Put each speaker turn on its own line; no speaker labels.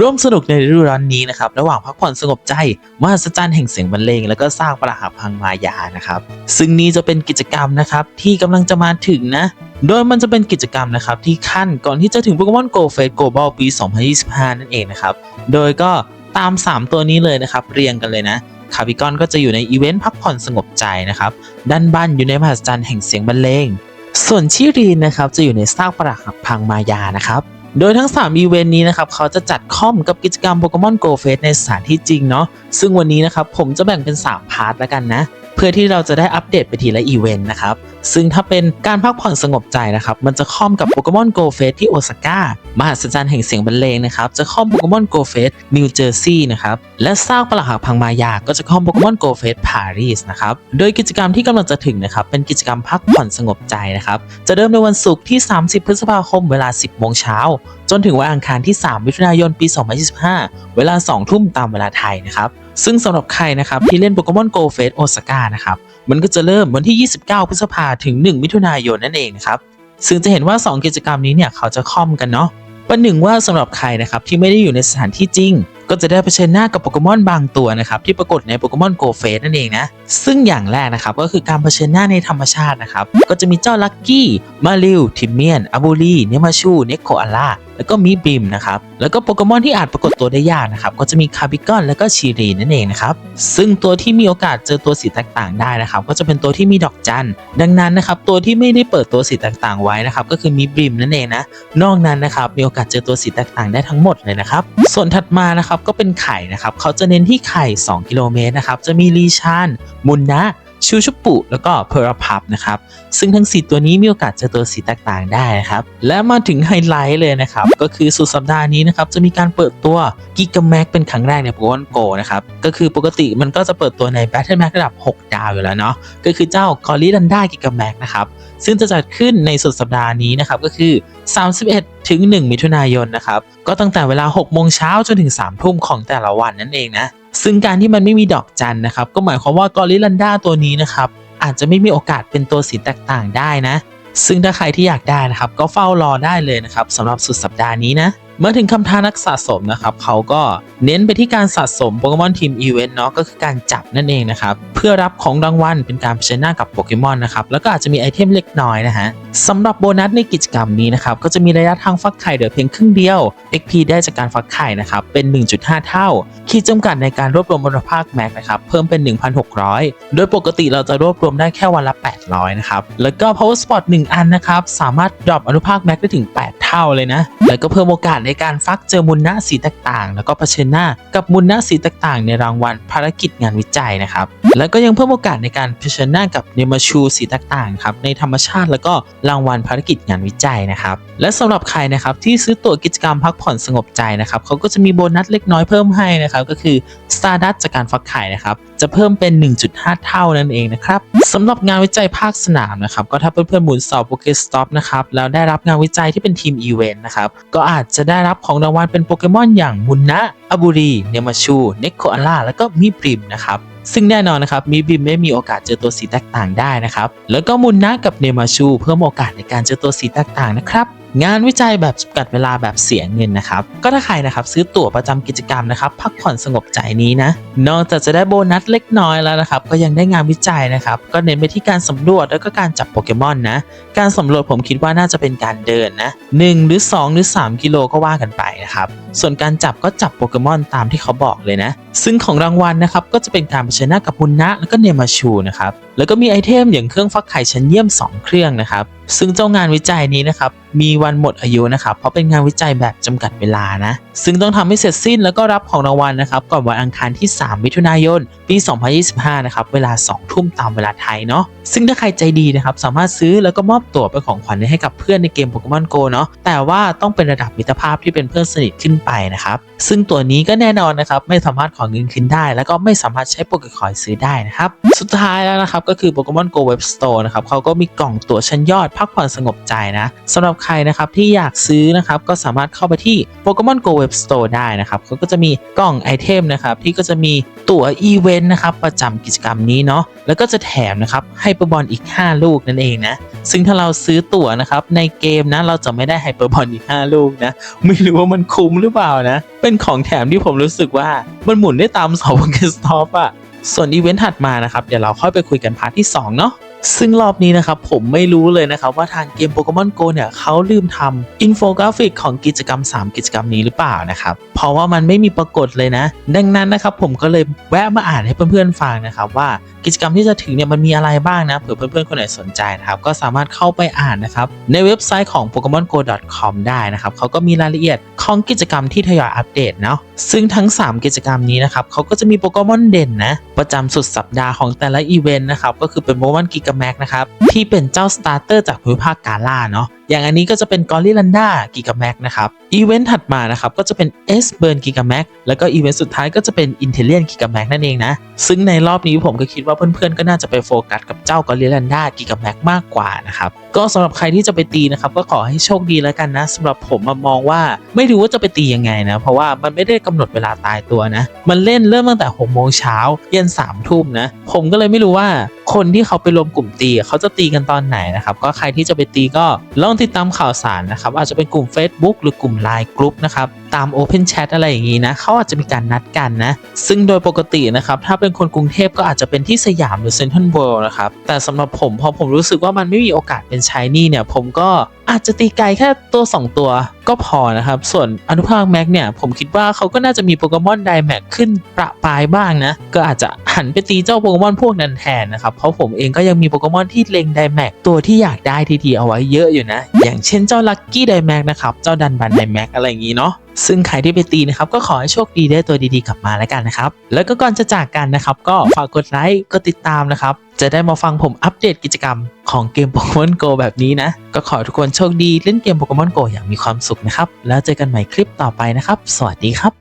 ร่วมสนุกในฤดูร้อนนี้นะครับระหว่างพักผ่อนสงบใจมหัศจรรย์แห่งเสียงบรรเลงแล้วก็สร้างประหับพังมายานะครับ ซึ่งนี้จะเป็นกิจกรรมนะครับที่กำลังจะมาถึงนะ โดยมันจะเป็นกิจกรรมนะครับที่ขั้นก่อนที่จะถึง Pokemon Go Fest Global ปี 2025 นั่นเองนะครับ โดยก็ตาม 3 ตัวนี้เลยนะครับ เรียงกันเลยนะคาบิกอนก็จะอยู่ในอีเวนต์พักผ่อนสงบใจนะครับดันบันอยู่ในมหัศจรรย์แห่งเสียงบรรเลงส่วนชิรีนนะครับจะอยู่ในสร้างปรักหักพังมายานะครับ โดยทั้ง 3 อีเวนต์นี้นะครับเขาจะจัดค่อมกับกิจกรรมโปเกมอนโกลเฟสในสถานที่จริงเนาะซึ่งวันนี้นะครับผมจะแบ่งเป็น 3 พาร์ทแล้วกันนะ เพื่อที่เราจะได้อัปเดตไปทีละอีเวนต์นะครับ ซึ่งถ้าเป็นการพักผ่อนสงบใจนะครับ มันจะค่อมกับ Pokemon Go Fest ที่โอซาก้ามหัศจรรย์แห่งเสียงบรรเลงนะครับจะค่อม Pokemon Go Fest นิวเจอร์ซีย์นะครับและสร้างปลักหักพังมายาก็จะค่อม Pokemon Go Fest ปารีสนะครับโดยกิจกรรมที่กำลังจะถึงนะครับเป็นกิจกรรมพักผ่อนสงบใจนะครับจะเริ่มในวันศุกร์ที่ 30 พฤษภาคมเวลา 10 โมงเช้าจนถึงวันอังคารที่ 3 มิถุนายน ปี 2025 เวลา 2 ทุ่มตามเวลาไทยนะครับ ซึ่งสำหรับใครนะครับที่เล่น Pokemon Go Fest โอซาก้านะครับมันก็จะเริ่มวันที่ 29 พฤษภาถึง 1 มิถุนายนนั่นเองนะครับซึ่งจะเห็นว่า 2 กิจกรรมนี้เนี่ยเขาจะค่อมกันเนาะประหนึ่งว่าสำหรับใครนะครับที่ไม่ได้อยู่ในสถานที่จริง ก็จะได้เผชิญหน้ากับโปเกมอนบางตัวนะครับที่ปรากฏในโปเกมอนโกเฟสนั่นเองนะ ซึ่งอย่างแรกนะครับก็คือการเผชิญหน้าในธรรมชาตินะครับ ก็จะมีเจ้าลักกี้ มาริว ทิมเมียนอาบูรีเนมาชู เนโคอาล่า แล้วก็มีบิมนะครับ แล้วก็โปเกมอนที่อาจปรากฏตัวได้ยากนะครับ ก็จะมีคาบิกอนแล้วก็ชีรีนั่นเองนะครับ ซึ่งตัวที่มีโอกาสเจอตัวสีแตกต่างได้นะครับ ก็จะเป็นตัวที่มีดอกจัน ดังนั้นนะครับตัวที่ไม่ได้เปิดตัวสีแตกต่างไว้นะครับ ก็คือมีบิมนั่นเองนะ นอกนั้นนะครับมีโอกาสเจอตัวสีแตกต่างได้ทั้งหมดเลยนะครับ ส่วนถัดมานะครับก็เป็นไข่นะครับ เขาจะเน้นที่ไข่ 2 กิโลเมตรนะครับ จะมีลีชานมุนนะ ชูชุปุแล้วก็เพอร์พับนะครับ ซึ่งทั้ง 4 ตัวนี้มีโอกาสเจอตัวสีแตกต่างได้นะครับ และมาถึงไฮไลท์เลยนะครับ ก็คือสุดสัปดาห์นี้นะครับจะมีการเปิดตัวกิก a แม็กเป็นครั้งแรกในโปเกมอนโกนะครับ ก็คือปกติมันก็จะเปิดตัวใน Battle Max ระดับ 6 ดาวอยู่แล้วเนาะก็คือเจ้ากอริลันด้ากิก a แม็กนะครับซึ่งจะจัดขึ้นในสุดสัปดาห์นี้นะครับก็คือ 31 ถึง 1 มิถุนายนนะครับก็ตั้งแต่เวลา 6 โมงเช้าจนถึง 3 ทุ่มของแต่ละวันนั่นเองนะ ซึ่งการที่มันไม่มีดอกจันนะครับ ก็หมายความว่ากอริลันด้าตัวนี้นะครับอาจจะไม่มีโอกาสเป็นตัวสีแตกต่างได้นะ ซึ่งถ้าใครที่อยากได้นะครับ ก็เฝ้ารอได้เลยนะครับสำหรับสุดสัปดาห์นี้นะ เมื่อถึงคำท้านักสะสมนะครับเขาก็เน้นไปที่การสะสมโปเกมอนทีมอีเวนต์เนาะก็คือการจับนั่นเองนะครับเพื่อรับของรางวัลเป็นการเผชิญหน้ากับโปเกมอนนะครับแล้วก็อาจจะมีไอเทมเล็กน้อยนะฮะสำหรับโบนัสในกิจกรรมนี้นะครับก็จะมีระยะทางฟักไข่เหลือเพียงครึ่งเดียว XP ได้จากการฟักไข่นะครับเป็น 1.5 เท่า ขีดจำกัดในการรวบรวมมูลภาคแม็กนะครับเพิ่มเป็น 1,600 โดยปกติเราจะรวบรวมได้แค่วันละ 800 นะครับแล้วก็ power spot 1 อันนะครับสามารถดรอปอนุภาคแม็กได้ถึง 8 เท่าเลยนะแล้วก็เพิ่มโอกาสในการฟักเจอมุนนะสีต่างๆ แล้วก็เผชิญหน้ากับมุนนะสีต่างๆ ในรางวัลภารกิจงานวิจัยนะครับ แล้วก็ยังเพิ่มโอกาสในการเผชิญหน้ากับเนมาชูสีต่างๆครับในธรรมชาติแล้วก็รางวัลภารกิจงานวิจัยนะครับและสำหรับใครนะครับที่ซื้อตั๋วกิจกรรมพักผ่อนสงบใจนะครับเขาก็จะมีโบนัสเล็กน้อยเพิ่มให้นะครับก็คือ Stardust จากการฟักไข่นะครับจะเพิ่มเป็น 1.5 เท่านั่นเองนะครับสำหรับงานวิจัยภาคสนามนะครับก็ถ้าเพื่อนๆหมุนเสาโปเกสต็อปนะครับแล้วได้รับงานวิจัยที่เป็นทีมอีเวนต์นะครับก็อาจจะได้ได้รับของรางวัลเป็นโปเกมอนอย่างมุนนะอาบูรีเนมาชูเนโคอาล่าและก็มีปริมนะครับซึ่งแน่นอนนะครับมีบิมไม่มีโอกาสเจอตัวสีแตกต่างได้นะครับ แล้วก็มุนนะกับเนมาชูเพิ่มโอกาสในการเจอตัวสีแตกต่างนะครับ งานวิจัยแบบจำกัดเวลาแบบเสียเงินนะครับ ก็ถ้าใครนะครับซื้อตั๋วประจำกิจกรรมนะครับ พักผ่อนสงบใจนี้นะ นอกจากจะได้โบนัสเล็กน้อยแล้วนะครับ ก็ยังได้งานวิจัยนะครับ ก็เน้นไปที่การสำรวจแล้วก็การจับโปเกมอนนะ การสำรวจผมคิดว่าน่าจะเป็นการเดินนะ 1 หรือ 2 หรือ 3 กิโลก็ว่ากันไปนะครับ ส่วนการจับก็จับโปเกมอนตามที่เขาบอกเลยนะ ซึ่งของรางวัลนะครับก็จะเป็นการเผชิญหน้ากับมุนนะแล้วก็เนมาชูนะครับ แล้วก็มีไอเทมอย่างเครื่องฟักไข่ชั้นเยี่ยม 2 เครื่องนะครับ ซึ่งเจ้างานวิจัยนี้นะครับมีวันหมดอายุนะครับ เพราะเป็นงานวิจัยแบบจำกัดเวลานะ ซึ่งต้องทำให้เสร็จสิ้นแล้วก็รับของรางวัลนะครับก่อนวันอังคารที่ 3 มิถุนายน ปี 2025 นะครับ เวลา 2 ทุ่มตามเวลาไทยเนาะ ซึ่งถ้าใครใจดีนะครับ สามารถซื้อแล้วก็มอบตั๋วเป็นของขวัญให้กับเพื่อนในเกม Pokemon Go เนาะ แต่ว่าต้องเป็นระดับมิตรภาพที่เป็นเพื่อนสนิทขึ้นไปนะครับ ซึ่งตัวนี้ก็แน่นอนนะครับไม่สามารถขอเงินคืนได้ แล้วก็ไม่สามารถใช้โปเกคอยซื้อได้นะครับ สุดท้ายแล้วนะครับก็คือ Pokemon Go Web Store นะครับเขาก็มีกล่องตั๋วชั้นยอดพักผ่อนสงบใจนะสำหรับใครนะครับที่อยากซื้อนะครับก็สามารถเข้าไปที่ Pokemon Go Web Store ได้นะครับเขาก็จะมีกล่องไอเทมนะครับที่ก็จะมีตั๋วอีเวนต์นะครับประจำกิจกรรมนี้เนาะแล้วก็จะแถมนะครับให้เปอร์บอลอีก 5 ลูกนั่นเองนะซึ่งถ้าเราซื้อตั๋วนะครับในเกมนะเราจะไม่ได้ไฮเปอร์บอลอีก 5 ลูกนะไม่รู้ว่ามันคุ้มหรือเปล่าเปล่านะเป็นของแถมที่ผมรู้สึกว่ามันหมุนได้ตามเสาโปเกสต็อปอะส่วนอีเวนต์ถัดมานะครับ เดี๋ยวเราค่อยไปคุยกันพาร์ทที่ 2 เนาะ ซึ่งรอบนี้นะครับผมไม่รู้เลยนะครับว่าทางเกมโปเกมอนโกเนี่ยเขาลืมทำอินโฟกราฟิกของกิจกรรม 3 กิจกรรมนี้หรือเปล่านะครับ เพราะว่ามันไม่มีปรากฏเลยนะ ดังนั้นนะครับผมก็เลยแวะมาอ่านให้เพื่อนๆฟังนะครับว่ากิจกรรมที่จะถึงเนี่ยมันมีอะไรบ้างนะเผื่อเพื่อนๆคนไหนสนใจนะครับก็สามารถเข้าไปอ่านนะครับในเว็บไซต์ของ pokemongo.com ได้นะครับเขาก็มีรายละเอียดของกิจกรรมที่ทยอยอัปเดตเนาะซึ่งทั้ง 3 กิจกรรมนี้นะครับเขาก็จะมีโปเกมอนเด่นนะประจำสุดสัปดาห์ของแต่ละอีเวนต์นะครับก็คือเป็นโปเกมอนกิกาแม็กนะครับที่เป็นเจ้าสตาร์เตอร์จากภูมิภาคกาล่าเนาะอย่างอันนี้ก็จะเป็นกอริลันดากิกาแม็กนะครับ อีเวนต์ถัดมานะครับ ก็จะเป็นเอสเบิร์นกิกาแม็กแล้วก็อีเวนต์สุดท้ายก็จะเป็นอินเทเลียนกิกาแม็กนั่นเองนะ ซึ่งในรอบนี้ผมก็คิดว่าเพื่อนๆ ก็น่าจะไปโฟกัสกับเจ้ากอริลันดากิกาแม็กมากกว่านะครับ ก็สำหรับใครที่จะไปตีนะครับ ก็ขอให้โชคดีแล้วกันนะสำหรับผมมามองว่าไม่รู้ว่าจะไปตียังไงนะ เพราะว่ามันไม่ได้กำหนดเวลาตายตัวนะ มันเล่นเริ่มตั้งแต่6โมงเช้าเย็น3ทุ่มนะ ผมก็เลยไม่รู้ว่าคนที่เขาไปรวมกลุ่มตีเขาจะตีกันตอนไหนนะครับก็ใครที่จะไปตีก็ลองติดตามข่าวสารนะครับ อาจจะเป็นกลุ่ม Facebook หรือกลุ่ม Line กลุ่มนะครับตาม Open Chat อะไรอย่างนี้นะเขาอาจจะมีการนัดกันนะ ซึ่งโดยปกตินะครับถ้าเป็นคนกรุงเทพก็อาจจะเป็นที่สยามหรือเซ็นทรัลเวิลด์นะครับแต่สำหรับผมพอผมรู้สึกว่ามันไม่มีโอกาสเป็นชายนี่เนี่ยผมก็ อาจจะตีไกลแค่ตัว 2 ตัวก็พอนะครับ ส่วนอนุภาคแม็กเนี่ยผมคิดว่าเขาก็น่าจะมีโปเกมอนไดแม็กขึ้นประปายบ้างนะ ก็อาจจะหันไปตีเจ้าโปเกมอนพวกนั้นแทนนะครับ เพราะผมเองก็ยังมีโปเกมอนที่เล็งไดแม็กตัวที่อยากได้ทีๆเอาไว้เยอะอยู่นะ อย่างเช่นเจ้าลัคกี้ไดแม็กนะครับ เจ้าดันบันไดแม็กอะไรอย่างนี้เนาะซึ่งใครที่ไปตีนะครับก็ขอให้โชคดีได้ตัวดีๆกลับมาแล้วกันนะครับ แล้วก็ก่อนจะจากกันนะครับ ก็ฝากกดไลค์กดติดตามนะครับ จะได้มาฟังผมอัปเดตกิจกรรม ของเกมโปเกมอนโกแบบนี้นะ ก็ขอทุกคนโชคดีเล่นเกมโปเกมอนโกอย่างมีความสุขนะครับ แล้วเจอกันใหม่คลิปต่อไปนะครับ สวัสดีครับ